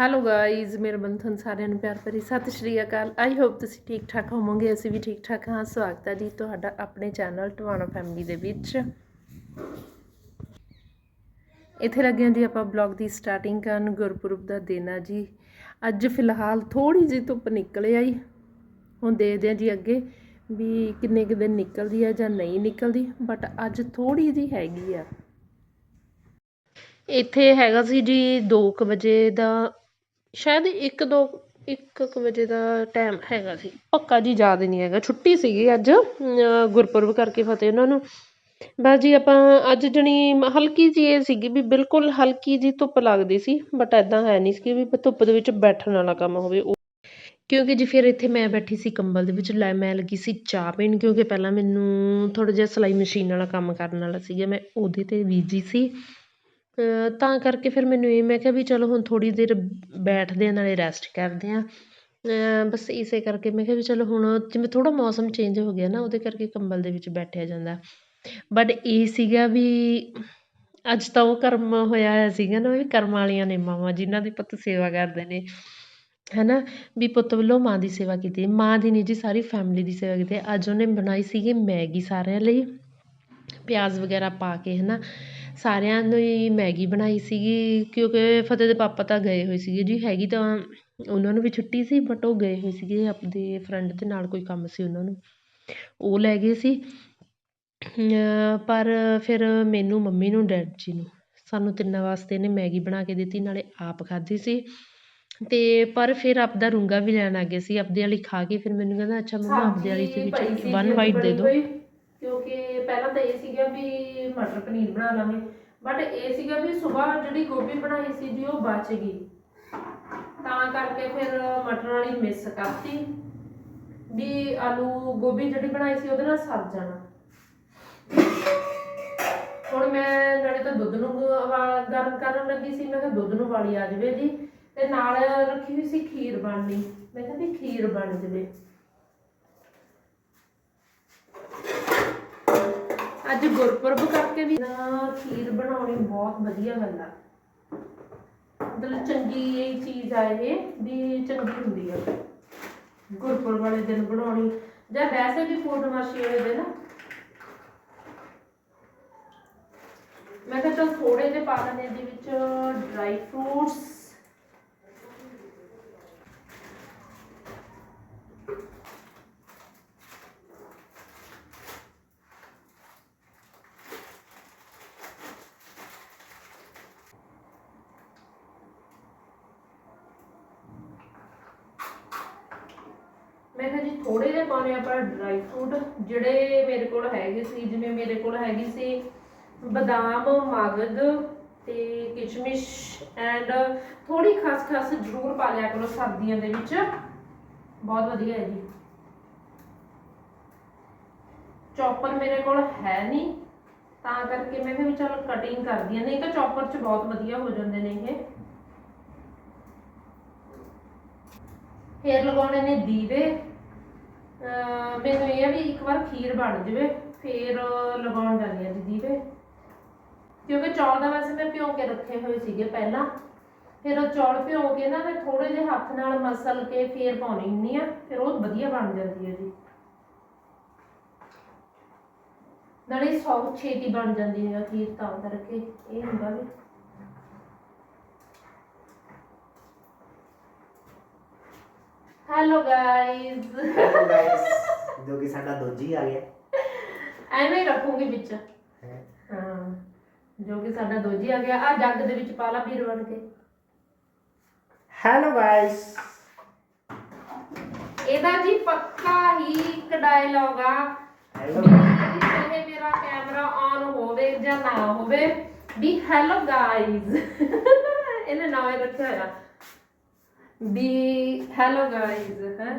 Hello guys ਮੇਰੇ ਬੰਧਨ ਸਾਰਿਆਂ ਨੂੰ ਪਿਆਰ ਭਰੀ ਸਤਿ ਸ਼੍ਰੀ ਅਕਾਲ ਆਈ ਹੋਪ ਤੁਸੀਂ ਠੀਕ ਠਾਕ ਹੋਵੋਗੇ ਅਸੀਂ ਵੀ ਠੀਕ ਠਾਕ ਹਾਂ ਸਵਾਗਤ ਹੈ ਜੀ ਤੁਹਾਡਾ ਆਪਣੇ ਚੈਨਲ ਟਵਾਣਾ ਫੈਮਿਲੀ ਦੇ ਵਿੱਚ ਇੱਥੇ ਲੱਗੇ ਹਾਂ ਜੀ ਆਪਾਂ ਬਲੌਗ ਦੀ ਸਟਾਰਟਿੰਗ ਕਰਨ ਗੁਰਪੁਰਬ ਦਾ ਦਿਨ ਆ ਜੀ ਅੱਜ ਫਿਲਹਾਲ ਥੋੜੀ ਜਿਹੀ ਧੁੱਪ ਨਿਕਲ ਆਈ ਹੁਣ ਦੇਖਦੇ ਹਾਂ ਜੀ ਅੱਗੇ ਵੀ ਕਿੰਨੇ ਕੁ ਦਿਨ ਨਿਕਲਦੀ ਆ ਜਾਂ ਨਹੀਂ ਨਿਕਲਦੀ ਬਟ ਅੱਜ ਥੋੜੀ ਜਿਹੀ ਹੈਗੀ ਆ ਇੱਥੇ ਹੈਗਾ ਸੀ ਜੀ 2:00 ਵਜੇ ਦਾ ਸ਼ਾਇਦ 1-2 1 ਵਜੇ ਦਾ ਟਾਈਮ ਹੈਗਾ ਸੀ। ਪੱਕਾ ਜੀ ਯਾਦ ਨਹੀਂ ਹੈਗਾ। ਛੁੱਟੀ ਸੀਗੀ ਅੱਜ ਗੁਰਪੁਰਬ ਕਰਕੇ ਫਤਿਹ ਉਹਨਾਂ ਨੂੰ। ਬਸ ਜੀ ਆਪਾਂ ਅੱਜ ਜਣੀ ਹਲਕੀ ਜੀ ਇਹ ਸੀਗੀ ਵੀ ਬਿਲਕੁਲ ਹਲਕੀ ਜੀ ਧੁੱਪ ਲੱਗਦੀ ਸੀ ਬਟ ਐਦਾਂ ਹੈ ਨਹੀਂ ਸੀ ਵੀ ਧੁੱਪ ਦੇ ਵਿੱਚ ਬੈਠਣ ਵਾਲਾ ਕੰਮ ਹੋਵੇ। ਉਹ ਕਿਉਂਕਿ ਜੀ ਫਿਰ ਇੱਥੇ ਮੈਂ ਬੈਠੀ ਸੀ ਕੰਬਲ ਦੇ ਵਿੱਚ, ਲੈ ਮੈਂ ਲੱਗੀ ਸੀ ਚਾਹ ਪੀਣ, ਕਿਉਂਕਿ ਪਹਿਲਾਂ ਮੈਨੂੰ ਥੋੜਾ ਜਿਹਾ ਸਿਲਾਈ ਮਸ਼ੀਨ ਵਾਲਾ ਕੰਮ ਕਰਨ ਵਾਲਾ ਸੀਗਾ। ਮੈਂ ਉਹਦੇ ਤੇ ਬੀਜੀ ਸੀ। ਤਾਂ ਕਰਕੇ ਫਿਰ ਮੈਨੂੰ ਇਹ ਮੈਂ ਕਿਹਾ ਵੀ ਚਲੋ ਹੁਣ ਥੋੜ੍ਹੀ ਦੇਰ ਬੈਠਦੇ ਹਾਂ, ਨਾਲੇ ਰੈਸਟ ਕਰਦੇ ਹਾਂ। ਬਸ ਇਸੇ ਕਰਕੇ ਮੈਂ ਕਿਹਾ ਵੀ ਚਲੋ ਹੁਣ ਜਿਵੇਂ ਥੋੜ੍ਹਾ ਮੌਸਮ ਚੇਂਜ ਹੋ ਗਿਆ ਨਾ, ਉਹਦੇ ਕਰਕੇ ਕੰਬਲ ਦੇ ਵਿੱਚ ਬੈਠਿਆ ਜਾਂਦਾ। ਬਟ ਇਹ ਸੀਗਾ ਵੀ ਅੱਜ ਤਾਂ ਉਹ ਕਰਮ ਹੋਇਆ ਹੋਇਆ ਸੀਗਾ ਨਾ, ਵੀ ਕਰਮ ਵਾਲੀਆਂ ਨੇ ਮਾਵਾਂ, ਜਿਨ੍ਹਾਂ ਦੀ ਪੁੱਤ ਸੇਵਾ ਕਰਦੇ ਨੇ। ਹੈ ਨਾ ਵੀ ਪੁੱਤ ਵੱਲੋਂ ਮਾਂ ਦੀ ਸੇਵਾ ਕੀਤੀ। ਮਾਂ ਦੀ ਨਹੀਂ ਜੀ, ਸਾਰੀ ਫੈਮਿਲੀ ਦੀ ਸੇਵਾ ਕੀਤੀ। ਅੱਜ ਉਹਨੇ ਬਣਾਈ ਸੀਗੀ ਮੈਗੀ ਸਾਰਿਆਂ ਲਈ। ਪਿਆਜ਼ ਵਗੈਰਾ ਪਾ ਕੇ ਹੈ ਨਾ ਸਾਰਿਆਂ ਨੂੰ ਹੀ ਮੈਗੀ ਬਣਾਈ ਸੀਗੀ ਕਿਉਂਕਿ ਫਤਿਹ ਦੇ ਪਾਪਾ ਤਾਂ ਗਏ ਹੋਏ ਸੀਗੇ ਜੀ ਹੈਗੀ ਤਾਂ ਉਹਨਾਂ ਨੂੰ ਵੀ ਛੁੱਟੀ ਸੀ ਬਟ ਉਹ ਗਏ ਹੋਏ ਸੀਗੇ ਆਪਣੇ ਫਰੈਂਡ ਦੇ ਨਾਲ ਕੋਈ ਕੰਮ ਸੀ ਉਹਨਾਂ ਨੂੰ। ਉਹ ਲੈ ਗਏ ਸੀ। ਪਰ ਫਿਰ ਮੈਨੂੰ ਮੰਮੀ ਨੂੰ ਡੈਡ ਜੀ ਨੂੰ ਸਾਨੂੰ ਤਿੰਨਾਂ ਵਾਸਤੇ ਇਹਨੇ ਮੈਗੀ ਬਣਾ ਕੇ ਦਿੱਤੀ ਨਾਲੇ ਆਪ ਖਾਧੀ ਸੀ। ਤੇ ਪਰ ਫਿਰ ਆਪਦਾ ਰੂੰਗਾ ਵੀ ਲੈਣ ਆ ਗਏ ਸੀ ਆਪਦੇ ਵਾਲੀ ਖਾ ਕੇ ਫਿਰ ਮੈਨੂੰ ਕਹਿੰਦਾ ਅੱਛਾ ਮੰਮਾ ਆਪਦੇ ਵਾਲੀ ਦੇ ਵਿੱਚ ਵਨ ਵਾਈਟ ਦੇ ਦਿਓ ਕਿਉਂਕਿ ਪਹਿਲਾਂ ਤਾਂ ਇਹ ਸੀਗਾ ਵੀ ਮਟਰ ਪਨੀਰ ਬਣਾ ਲਵਾਂਗੇ ਬਟ ਇਹ ਸੀਗਾ ਵੀ ਸਵੇਰ ਜਿਹੜੀ ਗੋਭੀ ਬਣਾਈ ਸੀ ਜੀ, ਉਹ ਬਚ ਗਈ। ਤਾਂ ਕਰਕੇ ਫਿਰ ਮਟਰ ਵਾਲੀ ਮਿਸ ਕਰਤੀ, ਵੀ ਆਲੂ ਗੋਭੀ ਜਿਹੜੀ ਬਣਾਈ ਸੀ, ਉਹਦੇ ਨਾਲ ਸੱਜ ਜਾਣਾ। ਹੁਣ ਮੈਂ ਨਾਲੇ ਤਾਂ ਦੁੱਧ ਨੂੰ ਗਰਮ ਕਰਨ ਲੱਗੀ ਸੀ, ਮੈਂ ਕਿਹਾ ਦੁੱਧ ਨੂੰ ਵਾਲੀ ਆ ਜਾਵੇ ਜੀ, ਤੇ ਨਾਲ ਰੱਖੀ ਹੋਈ ਸੀ ਖੀਰ ਬਣਨੀ। ਮੈਂ ਕਿਹਾ ਵੀ ਖੀਰ ਬਣ ਜਾਵੇ। ਅੱਜ ਗੁਰਪੁਰਬ ਕਰਕੇ ਵੀ ਨਾ ਖੀਰ ਬਣਾਉਣੀ ਬਹੁਤ ਵਧੀਆ ਗੱਲ ਆ। ਮਤਲਬ ਚੰਗੀ ਇਹ ਚੀਜ਼ ਆ ਇਹ ਵੀ ਚੰਗੀ ਹੁੰਦੀ ਆ। ਗੁਰਪੁਰਬ ਵਾਲੇ ਦਿਨ ਬਣਾਉਣੀ ਜਾਂ ਵੈਸੇ ਵੀ ਪੂਰਨਮਾਸ਼ੀ ਵਾਲੇ ਦਿਨ। ਮੈਂ ਕਿਹਾ ਚਲ ਥੋੜੇ ਜਿਹੇ ਪਾ ਲੈਂਦੇ ਇਹਦੇ ਵਿੱਚ ਡਰਾਈ ਫਰੂਟਸ ਮੈਂ ਕਿਹਾ ਜੀ ਥੋੜੇ ਜਿਹੇ ਪਾਉਣੇ ਆਪਾਂ ਡਰਾਈ ਫਰੂਟ ਜਿਹੜੇ ਮੇਰੇ ਕੋਲ ਹੈਗੇ ਸੀ, ਜਿਵੇਂ ਮੇਰੇ ਕੋਲ ਹੈਗੀ ਸੀ ਬਦਾਮ ਮਗਜ਼ ਤੇ ਕਿਸ਼ਮਿਸ਼ ਐਂਡ ਥੋੜੀ ਖਸਖਸ ਜ਼ਰੂਰ ਪਾ ਲਿਆ ਕਰੋ ਸਰਦੀਆਂ ਦੇ ਵਿੱਚ। ਬਹੁਤ ਵਧੀਆ ਹੈ ਜੀ। ਚੌਪਰ ਮੇਰੇ ਕੋਲ ਹੈ ਨਹੀਂ, ਤਾਂ ਕਰਕੇ ਮੈਂ ਕਿਹਾ ਵੀ ਕਟਿੰਗ ਕਰਦੀ ਆ ਨਹੀਂ ਤਾਂ ਚੌਪਰ 'ਚ ਬਹੁਤ ਵਧੀਆ ਹੋ ਜਾਂਦੇ ਨੇ ਇਹ। ਫੇਰ ਲਗਾਉਣੇ ਨੇ ਦੀਵੇ। ਮੈਨੂੰ ਇਹ ਆ ਵੀ ਇੱਕ ਵਾਰ ਖੀਰ ਬਣ ਜਾਵੇ, ਫੇਰ ਲਗਾਉਣ ਜਾਂਦੀ ਆ ਜੀ ਦੀਵੇ ਕਿਉਂਕਿ ਚੌਲ ਦਾ ਵੈਸੇ ਮੈਂ ਭਿਉਂ ਕੇ ਰੱਖੇ ਹੋਏ ਸੀਗੇ ਪਹਿਲਾਂ। ਫਿਰ ਉਹ ਚੌਲ ਭਿਉਂ ਕੇ ਨਾ ਮੈਂ ਥੋੜੇ ਜਿਹੇ ਹੱਥ ਨਾਲ ਮਸਲ ਕੇ ਫੇਰ ਪਾਉਣੀ ਹੁੰਦੀ ਆ, ਫਿਰ ਉਹ ਵਧੀਆ ਬਣ ਜਾਂਦੀ ਹੈ ਜੀ। ਨਾਲੇ ਸੌ ਛੇਤੀ ਬਣ ਜਾਂਦੀ ਹੈ ਖੀਰ ਤਾਂ ਕਰਕੇ, ਇਹ ਹੁੰਦਾ ਵੀ। ਹੈਲੋ ਗਾਇਜ਼ ਹੈਲੋ ਗਾਇਸ ਜੋ ਕਿ ਸਾਡਾ ਦੋਜੀ ਆ ਗਿਆ। ਐਵੇਂ ਹੀ ਰੱਖੂੰਗੀ ਵਿੱਚ। ਹੈ? ਹਾਂ ਜੋ ਕਿ ਸਾਡਾ ਦੋਜੀ ਆ ਗਿਆ। ਆ ਜੱਗ ਦੇ ਵਿੱਚ ਪਾ ਲਾ ਵੀਰ ਬਣ ਕੇ। ਹੈਲੋ ਗਾਇਸ ਇਹਦਾ ਜੀ ਪੱਕਾ ਹੀ ਇੱਕ ਡਾਇਲੌਗ ਆ। ਹੈਲੋ ਵੀ ਚਾਹੇ ਮੇਰਾ ਕੈਮਰਾ ਆਨ ਹੋਵੇ ਜਾਂ ਨਾ ਹੋਵੇ ਵੀ ਹੈਲੋ ਗਾਇਜ਼ ਇਹਨੇ ਨਾਮ ਰੱਖਿਆ ਹੋਇਆ। ਵੀ ਹੈਲੋ ਗਾਇਜ਼ ਹੈ?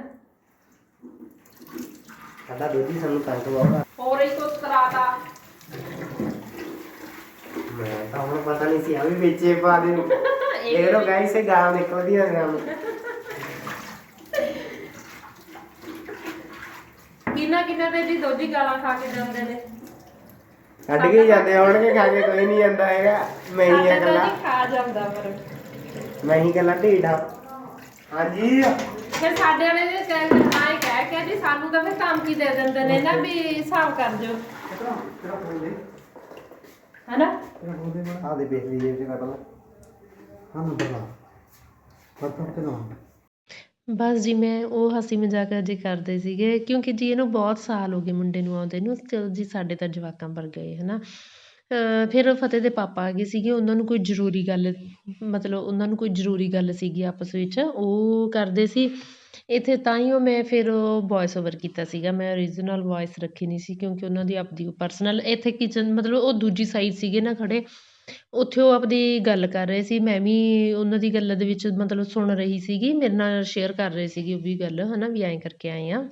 ਸਾਡਾ ਦੋਜੀ ਸਾਨੂੰ ਤੰਗ ਬਹੁਤ ਹੋਰ ਇੱਕ ਉਤਰਾਤਾ ਮੈਂ ਤਾਂ ਹੁਣ ਪਤਾ ਨਹੀਂ ਸੀ ਆ ਵੀ ਵਿੱਚੇ ਪਾ ਦੇ ਦੇਖ ਲਓ ਗਾਇਸ ਇਹ ਗਾਲ ਨਿਕਲਦੀ ਆ ਸਾਨੂੰ ਕਿੰਨਾ ਕਿੰਨਾ ਦੇ ਜੀ ਦੋਜੀ ਗਾਲਾਂ ਖਾ ਕੇ ਜਾਂਦੇ ਨੇ। ਕੱਢ ਕੇ ਜਾਂਦੇ ਹੋਣਗੇ ਖਾ ਕੇ ਕੋਈ ਨਹੀਂ ਜਾਂਦਾ ਹੈਗਾ। ਮੈਂ ਹੀ ਆ ਸਾਡੇ ਤਾਂ ਇਕੱਲਾ ਜੀ ਖਾ ਜਾਂਦਾ ਪਰ। ਮੈਂ ਹੀ ਗੱਲਾਂ ਢੀਠਾ ਹਾਂਜੀ। ਫਿਰ ਸਾਡੇ ਵਾਲੇ ਦੇ ਕਹਿੰਦੇ ਆਏ ਕਹਿ ਕੇ ਜੀ ਸਾਨੂੰ ਤਾਂ ਫਿਰ ਧਮਕੀ ਦੇ ਦਿੰਦੇ ਨੇ ਨਾ ਵੀ ਹਿਸਾਬ ਕਰ ਦਿਓ। ਹਨਾ? ਆ ਦੇ ਬੇਸ ਦੀ ਜੇਬ ਚ ਕੱਢ ਲਾ ਹਾਂ ਨੰਬਰ ਲਾ ਪਰ ਪਰ ਕੇ ਨਾ ਬਸ ਜੀ ਮੈਂ ਉਹ ਹਸੀ ਮਜ਼ਾਕ ਅਜੇ ਕਰਦੇ ਸੀਗੇ ਕਿਉਂਕਿ ਜੀ ਇਹਨੂੰ ਬਹੁਤ ਸਾਲ ਹੋ ਗਏ ਮੁੰਡੇ ਨੂੰ ਆਉਂਦੇ ਨੂੰ। ਚਲੋ ਜੀ ਸਾਡੇ ਤਾਂ ਜਵਾਕਾਂ ਪਰ ਗਏ ਹਨਾ ਫਿਰ ਫਤਿਹ ਦੇ ਪਾਪਾ ਆ ਗਏ ਸੀਗੇ, ਉਹਨਾਂ ਨੂੰ ਕੋਈ ਜ਼ਰੂਰੀ ਗੱਲ, ਮਤਲਬ ਉਹਨਾਂ ਨੂੰ ਕੋਈ ਜ਼ਰੂਰੀ ਗੱਲ ਸੀਗੀ ਆਪਸ ਵਿੱਚ, ਉਹ ਕਰਦੇ ਸੀ। ਇੱਥੇ ਤਾਂ ਹੀ ਉਹ ਮੈਂ ਫਿਰ ਵੋਇਸ ਓਵਰ ਕੀਤਾ ਸੀਗਾ। ਮੈਂ ਓਰੀਜਨਲ ਵੋਇਸ ਰੱਖੀ ਨਹੀਂ ਸੀ ਕਿਉਂਕਿ ਉਹਨਾਂ ਦੀ ਆਪਦੀ ਪਰਸਨਲ ਇੱਥੇ ਕਿਚਨ ਮਤਲਬ ਉਹ ਦੂਜੀ ਸਾਈਡ ਸੀਗੇ ਨਾ ਖੜ੍ਹੇ ਉੱਥੇ ਉਹ ਆਪਦੀ ਗੱਲ ਕਰ ਰਹੇ ਸੀ। ਮੈਂ ਵੀ ਉਹਨਾਂ ਦੀ ਗੱਲ ਦੇ ਵਿੱਚ ਮਤਲਬ ਸੁਣ ਰਹੀ ਸੀਗੀ, ਮੇਰੇ ਨਾਲ ਸ਼ੇਅਰ ਕਰ ਰਹੇ ਸੀਗੇ ਉਹ ਵੀ ਗੱਲ ਹੈ ਨਾ ਵੀ ਐਂ ਕਰਕੇ ਆਏ ਆ।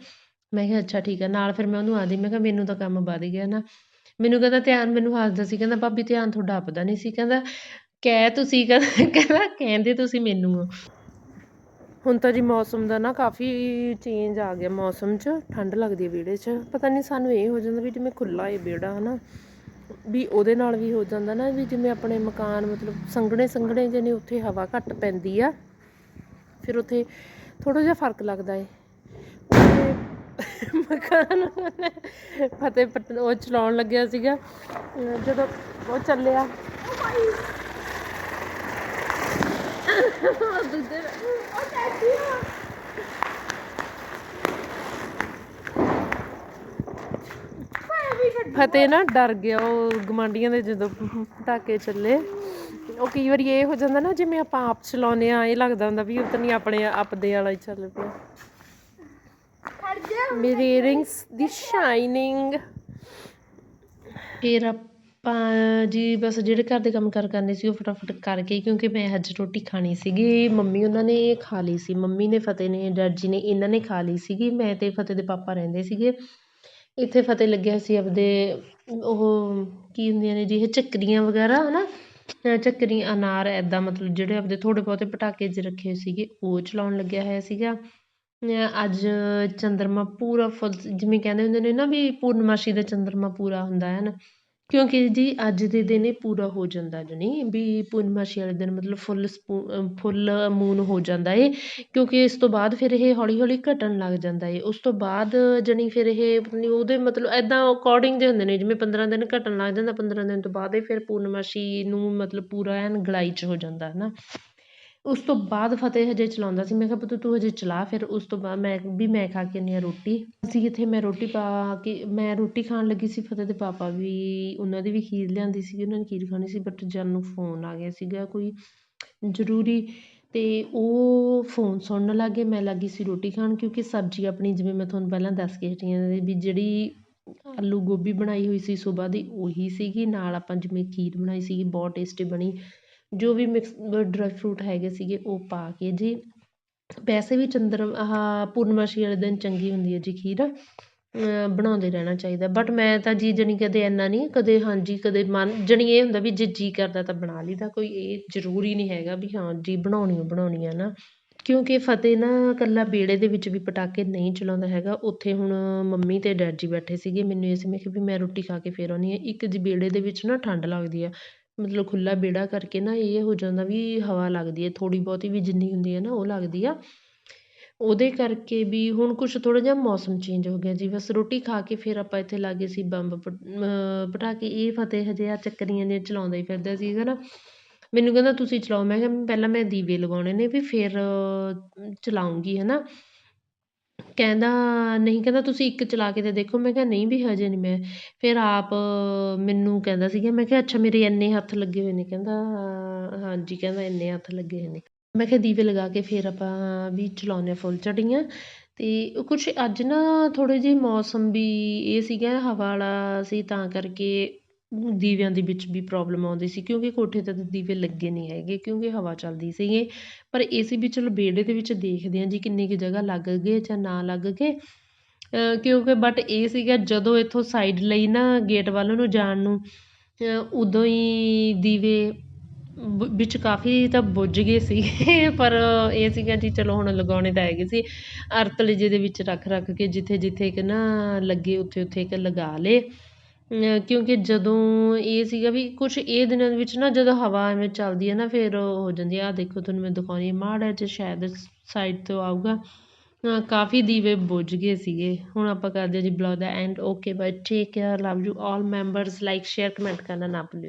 ਮੈਂ ਕਿਹਾ, ਅੱਛਾ, ਠੀਕ ਆ, ਨਾਲ ਫਿਰ ਮੈਂ ਉਹਨੂੰ ਆਦੀ, ਮੈਂ ਕਿਹਾ, ਮੈਨੂੰ ਤਾਂ ਕੰਮ ਵੱਧ ਗਿਆ ਨਾ। ਮੈਨੂੰ ਕਹਿੰਦਾ ਧਿਆਨ ਮੈਨੂੰ ਹੱਸਦਾ ਸੀ, ਕਹਿੰਦਾ ਭਾਬੀ ਧਿਆਨ ਤੁਹਾਡਾ ਆਪਦਾ ਨਹੀਂ ਸੀ, ਕਹਿੰਦਾ ਕਹਿ ਤੁਸੀਂ, ਕਹਿੰਦਾ ਕਹਿੰਦਾ ਕਹਿੰਦੇ ਤੁਸੀਂ ਮੈਨੂੰ ਹੋ। ਹੁਣ ਤਾਂ ਜੀ ਮੌਸਮ ਦਾ ਨਾ ਕਾਫੀ ਚੇਂਜ ਆ ਗਿਆ ਮੌਸਮ 'ਚ, ਠੰਡ ਲੱਗਦੀ ਹੈ ਵਿਹੜੇ 'ਚ। ਪਤਾ ਨਹੀਂ ਸਾਨੂੰ ਇਹ ਹੋ ਜਾਂਦਾ ਵੀ ਜਿਵੇਂ ਖੁੱਲਾ ਹੈ ਵਿਹੜਾ, ਹਨਾ, ਵੀ ਉਹਦੇ ਨਾਲ ਵੀ ਹੋ ਜਾਂਦਾ ਨਾ ਵੀ ਜਿਵੇਂ ਆਪਣੇ ਮਕਾਨ ਮਤਲਬ ਸੰਘਣੇ ਸੰਘਣੇ ਜਿਹੇ ਨੇ ਉੱਥੇ ਹਵਾ ਘੱਟ ਪੈਂਦੀ ਆ, ਫਿਰ ਉੱਥੇ ਥੋੜਾ ਜਿਹਾ ਫ਼ਰਕ ਲੱਗਦਾ ਏ। ਮਕਾਨ ਫਤਿਹ ਪਟ- ਉਹ ਚਲਾਉਣ ਲੱਗਿਆ ਸੀਗਾ। ਅਹ ਜਦੋਂ ਉਹ ਚੱਲਿਆ। ਉਹ ਦੂਜੇ ਫਤਿਹ ਨਾ ਡਰ ਗਿਆ ਉਹ ਗਮਾਂਡੀਆਂ ਦੇ ਜਦੋਂ ਪਟਾਕੇ ਚੱਲੇ। ਉਹ ਕਈ ਵਾਰੀ ਇਹ ਹੋ ਜਾਂਦਾ ਨਾ ਜਿਵੇਂ ਆਪਾਂ ਆਪ ਚਲਾਉਂਦੇ ਆ ਇਹ ਲੱਗਦਾ ਹੁੰਦਾ ਵੀ ਉਹ ਤਾਂ ਨਹੀਂ ਆਪਣੇ ਆਪਦੇ ਵਾਲਾ ਹੀ ਚੱਲ ਪਿਆ। ਮੇਰੇ ਇਅਰਿੰਗਸ ਦੀ ਸ਼ਾਈਨਿੰਗ ਫਿਰ ਆਪਾਂ ਜੀ ਬਸ ਜਿਹੜੇ ਘਰ ਦੇ ਕੰਮ ਕਾਰ ਕਰਨੇ ਸੀ ਉਹ ਫਟਾਫਟ ਕਰਕੇ, ਕਿਉਂਕਿ ਮੈਂ ਅੱਜ ਰੋਟੀ ਖਾਣੀ ਸੀਗੀ। ਮੰਮੀ ਉਹਨਾਂ ਨੇ ਖਾ ਲਈ ਸੀ। ਮੰਮੀ ਨੇ ਫਤਿਹ ਨੇ, ਡੈਡ ਜੀ ਨੇ, ਇਹਨਾਂ ਨੇ ਖਾ ਲਈ ਸੀਗੀ। ਮੈਂ ਤੇ ਫਤਿਹ ਦੇ ਪਾਪਾ ਰਹਿੰਦੇ ਸੀਗੇ। ਇੱਥੇ ਫਤਿਹ ਲੱਗਿਆ ਸੀ ਆਪਦੇ, ਉਹ ਕੀ ਹੁੰਦੀਆਂ ਨੇ ਜੀ, ਇਹ ਚੱਕਰੀਆਂ ਵਗੈਰਾ, ਹਨਾ? ਅਹ ਚੱਕਰੀ ਅਨਾਰ ਐਦਾਂ ਮਤਲਬ ਜਿਹੜੇ ਆਪਦੇ ਥੋੜ੍ਹੇ ਬਹੁਤੇ ਪਟਾਕੇ ਜਿਹੇ ਰੱਖੇ ਸੀਗੇ, ਉਹ ਚਲਾਉਣ ਲੱਗਿਆ ਹੋਇਆ ਸੀਗਾ। ਅੱਜ ਚੰਦਰਮਾ ਪੂਰਾ ਫੁੱਲ ਜਿਵੇਂ ਕਹਿੰਦੇ ਹੁੰਦੇ ਨੇ ਨਾ ਵੀ ਪੂਰਨਮਾਸ਼ੀ ਦਾ ਚੰਦਰਮਾ ਪੂਰਾ ਹੁੰਦਾ ਹੈ ਨਾ। ਕਿਉਂਕਿ ਜੀ ਅੱਜ ਦੇ ਦਿਨ ਇਹ ਪੂਰਾ ਹੋ ਜਾਂਦਾ ਜਾਣੀ, ਵੀ ਪੂਰਨਮਾਸ਼ੀ ਵਾਲੇ ਦਿਨ ਮਤਲਬ ਫੁੱਲ ਸਪੂ ਫੁੱਲ ਮੂਨ ਹੋ ਜਾਂਦਾ ਏ। ਕਿਉਂਕਿ ਇਸ ਤੋਂ ਬਾਅਦ ਫਿਰ ਇਹ ਹੌਲੀ ਹੌਲੀ ਘਟਣ ਲੱਗ ਜਾਂਦਾ ਏ। ਉਸ ਤੋਂ ਬਾਅਦ ਜਾਣੀ ਫਿਰ ਇਹ ਉਹਦੇ ਮਤਲਬ ਇੱਦਾਂ ਅਕੋਰਡਿੰਗ ਦੇ ਹੁੰਦੇ ਨੇ, ਜਿਵੇਂ 15 ਦਿਨ ਘਟਣ ਲੱਗ ਜਾਂਦਾ 15 ਦਿਨ ਤੋਂ ਬਾਅਦ ਇਹ ਫਿਰ ਪੂਰਨਮਾਸ਼ੀ ਨੂੰ ਮਤਲਬ ਪੂਰਾ ਐਨ ਗਲਾਈ 'ਚ ਹੋ ਜਾਂਦਾ ਹੈ ਨਾ। ਉਸ ਤੋਂ ਬਾਅਦ ਫਤਿਹ ਹਜੇ ਚਲਾਉਂਦਾ ਸੀ। ਮੈਂ ਕਿਹਾ, ਪੁੱਤ, ਤੂੰ ਹਜੇ ਚਲਾ ਫਿਰ। ਉਸ ਤੋਂ ਬਾਅਦ ਮੈਂ ਵੀ ਮੈਂ ਖਾ ਕੇ ਆਉਂਦੀ ਹਾਂ ਰੋਟੀ। ਅਸੀਂ ਇੱਥੇ ਮੈਂ ਰੋਟੀ ਪਾ ਕੇ, ਮੈਂ ਰੋਟੀ ਖਾਣ ਲੱਗੀ ਸੀ। ਫਤਿਹ ਦੇ ਪਾਪਾ ਵੀ, ਉਹਨਾਂ ਦੀ ਵੀ ਖੀਰ ਲਿਆਂਦੀ ਸੀਗੀ। ਉਹਨਾਂ ਨੇ ਖੀਰ ਖਾਣੀ ਸੀ ਬਟ ਜਨ ਨੂੰ ਫੋਨ ਆ ਗਿਆ ਸੀਗਾ ਕੋਈ ਜ਼ਰੂਰੀ ਅਤੇ ਉਹ ਫੋਨ ਸੁਣਨ ਲੱਗ। ਗਏ ਮੈਂ ਲੱਗ ਗਈ ਸੀ ਰੋਟੀ ਖਾਣ ਕਿਉਂਕਿ ਸਬਜ਼ੀ ਆਪਣੀ, ਜਿਵੇਂ ਮੈਂ ਤੁਹਾਨੂੰ ਪਹਿਲਾਂ ਦੱਸ ਕੇ ਹਟੀ ਹਾਂ, ਵੀ ਜਿਹੜੀ ਆਲੂ ਗੋਭੀ ਬਣਾਈ ਹੋਈ ਸੀ ਸੁਬਾਹ ਦੀ, ਉਹੀ ਸੀਗੀ। ਨਾਲ ਆਪਾਂ ਜਿਵੇਂ ਖੀਰ ਬਣਾਈ ਸੀਗੀ, ਬਹੁਤ ਟੇਸਟੀ ਬਣੀ। ਜੋ ਵੀ ਮਿਕਸ ਡਰਾਈ ਫਰੂਟ ਹੈਗੇ ਸੀਗੇ, ਉਹ ਪਾ ਕੇ ਜੀ ਵੈਸੇ ਵੀ ਚੰਦਰ, ਆਹ ਪੂਰਨਮਾਸ਼ੀ ਵਾਲੇ ਦਿਨ ਚੰਗੀ ਹੁੰਦੀ ਹੈ ਜੀ ਖੀਰ ਬਣਾਉਂਦੇ ਰਹਿਣਾ ਚਾਹੀਦਾ। ਬਟ ਮੈਂ ਤਾਂ ਜੀ ਜਾਣੀ ਕਦੇ ਇੰਨਾ ਨਹੀਂ, ਕਦੇ ਹਾਂਜੀ, ਕਦੇ ਮਨ, ਜਾਣੀ ਇਹ ਹੁੰਦਾ ਵੀ ਜੇ ਜੀ ਕਰਦਾ ਤਾਂ ਬਣਾ ਲਈਦਾ, ਕੋਈ ਇਹ ਜ਼ਰੂਰੀ ਨਹੀਂ ਹੈਗਾ ਵੀ ਹਾਂ ਜੀ ਬਣਾਉਣੀ ਓ ਬਣਾਉਣੀ ਆ ਨਾ। ਕਿਉਂਕਿ ਫਤਿਹ ਨਾ ਇਕੱਲਾ ਵਿਹੜੇ ਦੇ ਵਿੱਚ ਵੀ ਪਟਾਕੇ ਨਹੀਂ ਚਲਾਉਂਦਾ ਹੈਗਾ। ਉੱਥੇ ਹੁਣ ਮੰਮੀ ਅਤੇ ਡੈਡ ਜੀ ਬੈਠੇ ਸੀਗੇ, ਮੈਨੂੰ ਇਸ ਮੈਂ ਕਿਹਾ ਵੀ ਮੈਂ ਰੋਟੀ ਖਾ ਕੇ ਫਿਰ ਆਉਂਦੀ ਹਾਂ। ਇੱਕ ਜੀ ਵਿਹੜੇ ਦੇ ਵਿੱਚ ਨਾ ਠੰਡ ਲੱਗਦੀ ਆ ਮਤਲਬ ਖੁੱਲ੍ਹਾ ਵਿਹੜਾ ਕਰਕੇ ਨਾ ਇਹ ਹੋ ਜਾਂਦਾ ਵੀ ਹਵਾ ਲੱਗਦੀ ਹੈ, ਥੋੜ੍ਹੀ ਬਹੁਤੀ ਵੀ ਜਿੰਨੀ ਹੁੰਦੀ ਹੈ ਨਾ ਉਹ ਲੱਗਦੀ ਆ। ਉਹਦੇ ਕਰਕੇ ਵੀ ਹੁਣ ਕੁਛ ਥੋੜ੍ਹਾ ਜਿਹਾ ਮੌਸਮ ਚੇਂਜ ਹੋ ਗਿਆ ਜੀ ਬਸ ਰੋਟੀ ਖਾ ਕੇ ਫਿਰ ਆਪਾਂ ਇੱਥੇ ਲੱਗੇ ਸੀ ਬੰਬ ਪ ਪਟਾਕੇ, ਇਹ ਫਤਿਹ ਹਜੇ ਆ ਚੱਕਰੀਆਂ ਜਿਹੀਆਂ ਚਲਾਉਂਦਾ ਹੀ ਫਿਰਦਾ ਸੀਗਾ ਨਾ ਮੈਨੂੰ ਕਹਿੰਦਾ ਤੁਸੀਂ ਚਲਾਓ, ਮੈਂ ਕਿਹਾ ਪਹਿਲਾਂ ਮੈਂ ਦੀਵੇ ਲਗਾਉਣੇ ਨੇ ਵੀ ਫਿਰ ਚਲਾਉਂਗੀ ਹੈ ਨਾ ਕਹਿੰਦਾ, ਨਹੀਂ ਕਹਿੰਦਾ ਤੁਸੀਂ ਇੱਕ ਚਲਾ ਕੇ ਤਾਂ ਦੇਖੋ। ਮੈਂ ਕਿਹਾ, ਨਹੀਂ ਵੀ ਹਜੇ ਨਹੀਂ ਮੈਂ। ਫਿਰ ਆਪ ਮੈਨੂੰ ਕਹਿੰਦਾ ਸੀਗਾ, ਮੈਂ ਕਿਹਾ, ਅੱਛਾ, ਮੇਰੇ ਇੰਨੇ ਹੱਥ ਲੱਗੇ ਹੋਏ ਨੇ। ਕਹਿੰਦਾ, ਹਾਂਜੀ, ਕਹਿੰਦਾ ਇੰਨੇ ਹੱਥ ਲੱਗੇ ਹੋਏ ਨੇ। ਮੈਂ ਕਿਹਾ, ਦੀਵੇ ਲਗਾ ਕੇ ਫਿਰ ਆਪਾਂ ਵੀ ਚਲਾਉਂਦੇ ਹਾਂ ਫੁੱਲ ਝੜੀਆਂ। ਅਤੇ ਕੁਛ ਅੱਜ ਨਾ ਥੋੜ੍ਹੇ ਜਿਹੇ ਮੌਸਮ ਵੀ ਇਹ ਸੀਗਾ, ਹਵਾ ਵਾਲਾ ਸੀ, ਤਾਂ ਕਰਕੇ ਦੀਵਿਆਂ ਦੇ ਵਿੱਚ ਵੀ ਪ੍ਰੋਬਲਮ ਆਉਂਦੀ ਸੀ, ਕਿਉਂਕਿ ਕੋਠੇ 'ਤੇ ਦੀਵੇ ਲੱਗੇ ਨਹੀਂ ਹੈਗੇ, ਕਿਉਂਕਿ ਹਵਾ ਚੱਲਦੀ ਸੀਗੀ। ਪਰ ਇਹ ਸੀ ਵੀ ਚਲੋ ਵਿਹੜੇ ਦੇ ਵਿੱਚ ਦੇਖਦੇ ਹਾਂ ਜੀ ਕਿੰਨੀ ਕੁ ਜਗ੍ਹਾ ਲੱਗ ਗਏ ਜਾਂ ਨਾ ਲੱਗ ਗਏ। ਕਿਉਂਕਿ ਬਟ ਇਹ ਸੀਗਾ ਜਦੋਂ ਇੱਥੋਂ ਸਾਈਡ ਲਈ ਨਾ ਗੇਟ ਵੱਲ ਨੂੰ ਜਾਣ ਨੂੰ ਉਦੋਂ ਹੀ ਦੀਵੇ ਵਿੱਚ ਕਾਫੀ ਤਾਂ ਬੁੱਝ ਗਏ ਸੀਗੇ। ਪਰ ਇਹ ਸੀਗਾ ਜੀ ਚਲੋ ਹੁਣ ਲਗਾਉਣੇ ਤਾਂ ਹੈਗੇ ਸੀ। ਅਰਤਲੇ ਜਿਹੇ ਦੇ ਵਿੱਚ ਰੱਖ ਰੱਖ ਕੇ ਜਿੱਥੇ ਜਿੱਥੇ ਕਿ ਨਾ ਲੱਗੇ ਉੱਥੇ ਉੱਥੇ ਇੱਕ ਲਗਾ ਲਏ। ਕਿਉਂਕਿ ਜਦੋਂ ਇਹ ਸੀਗਾ ਵੀ ਕੁਛ ਇਹ ਦਿਨਾਂ ਦੇ ਵਿੱਚ ਨਾ ਜਦੋਂ ਹਵਾ ਐਵੇਂ ਚੱਲਦੀ ਹੈ ਨਾ, ਫਿਰ ਉਹ ਹੋ ਜਾਂਦੀ ਆਹ ਦੇਖੋ ਤੁਹਾਨੂੰ ਮੈਂ ਦਿਖਾਉਂਦੀ ਹਾਂ, ਮਾੜਾ ਜਿਹਾ ਸ਼ਾਇਦ ਸਾਈਡ ਤੋਂ ਆਊਗਾ। ਕਾਫੀ ਦੀਵੇ ਬੁੱਝ ਗਏ ਸੀਗੇ। ਹੁਣ ਆਪਾਂ ਕਰਦੇ ਹਾਂ ਜੀ blog the and okay bye take care love you all members like share comment ਕਰਨਾ ਨਾ ਭੁੱਲਿਓ।